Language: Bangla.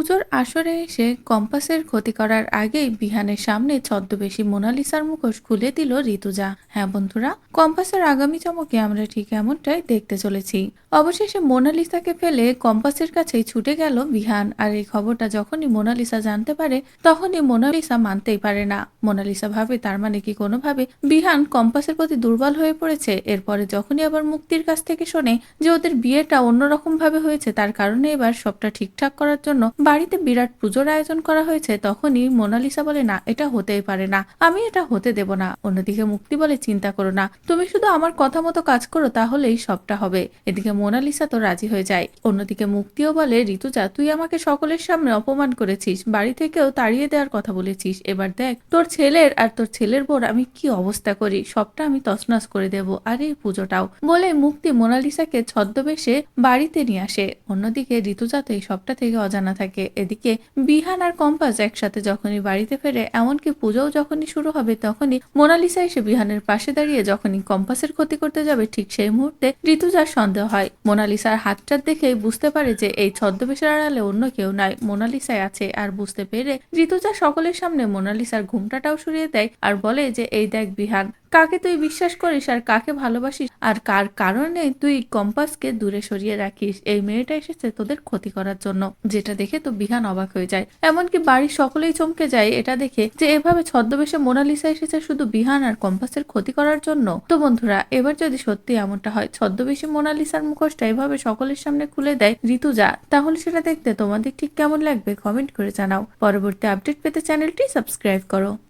পুজোর আসরে এসে কম্পাসের ক্ষতি করার আগেই বিহানের সামনে ছদ্মবেশী মোনালিসার মুখোশ খুলে দিল ঋতুজা। হ্যাঁ বন্ধুরা, কম্পাসের আগামী চমকে আমরা ঠিক এমনটাই দেখতে চলেছি। অবশেষে মোনালিসাকে ফেলে কম্পাসের কাছেই ছুটে গেল বিহান আর এই খবরটা যখনই মোনালিসা জানতে পারে, তখনই মোনালিসা মানতেই পারে না। মোনালিসা ভাবে তার মানে কি কোনোভাবে বিহান কম্পাসের প্রতি দুর্বল হয়ে পড়েছে, এরপরে যখনই আবার মুক্তির কাছ থেকে শোনে যে ওদের বিয়েটা অন্যরকম ভাবে হয়েছে, তার কারণে এবার সবটা ঠিকঠাক করার জন্য বাড়িতে বিরাট পুজোর আয়োজন করা হয়েছে, তখনই মোনালিসা বলে, না, এটা হতেই পারে না। আমি এটা হতে দেব না। অন্যদিকে মুক্তি বলে, চিন্তা করো না। তুমি শুধু আমার কথা মতো কাজ করো, তাহলেই সবটা হবে। এদিকে মোনালিসা তো রাজি হয়ে যায়। অন্যদিকে মুক্তিও বলে, ঋতুজা, তুই আমাকে সকলের সামনে অপমান করেছিস। বাড়ি থেকেও তাড়িয়ে দেওয়ার কথা বলেছিস। এবার দেখ, তোর ছেলের আর তোর ছেলের বোর আমি কি অবস্থা করি? সবটা আমি তছনছ করে দেব। আর, এই পুজোটাও। বলে মুক্তি মোনালিসাকে ছদ্মবেশে বাড়িতে নিয়ে আসে। অন্যদিকে ঋতুজা তো এই সবটা থেকে অজানা থাকে। এদিকে বিহান আর কম্পাস একসাথে যখনই বাড়িতে ফেরে, এমনকি পুজোও যখনই শুরু হবে তখনই মোনালিসা এসে বিহানের পাশে দাঁড়িয়ে যখনই কম্পাসের ক্ষতি করতে যাবে, ঠিক সেই মুহূর্তে ঋতুজার সন্দেহ হয়। মোনালিসার হাতটা দেখে বুঝতে পারে যে এই ছদ্মবেশের আড়ালে অন্য কেউ নাই, মোনালিসাই আছে। আর বুঝতে পেরে ঋতুজা সকলের সামনে মোনালিসার ঘুমটাটাও সরিয়ে দেয় আর বলে যে, এই দেখ বিহান কাকে তুই বিশ্বাস করিস আর কাকে ভালোবাসিস? আর কার কারণে তুই কম্পাসকে দূরে সরিয়ে রাখিস? এই মেয়েটা এসেছে তোদের ক্ষতি করার জন্য, যেটা দেখে তো বিহান অবাক হয়ে যায়। এমনকি বাড়ির সকলেই চমকে যায় এটা দেখে যে এভাবে ছদ্মবেশে মোনালিসা এসেছে শুধু বিহান আর কম্পাসের ক্ষতি করার জন্য। তো বন্ধুরা, এবার যদি সত্যি এমনটা হয়, ছদ্মবেশী মোনালিসার মুখোশটা এভাবে সকলের সামনে খুলে দেয়, ঋতুজা, তাহলে সেটা দেখতে তোমাদের ঠিক কেমন লাগবে কমেন্ট করে জানাও। পরবর্তী আপডেট পেতে চ্যানেলটি সাবস্ক্রাইব করো।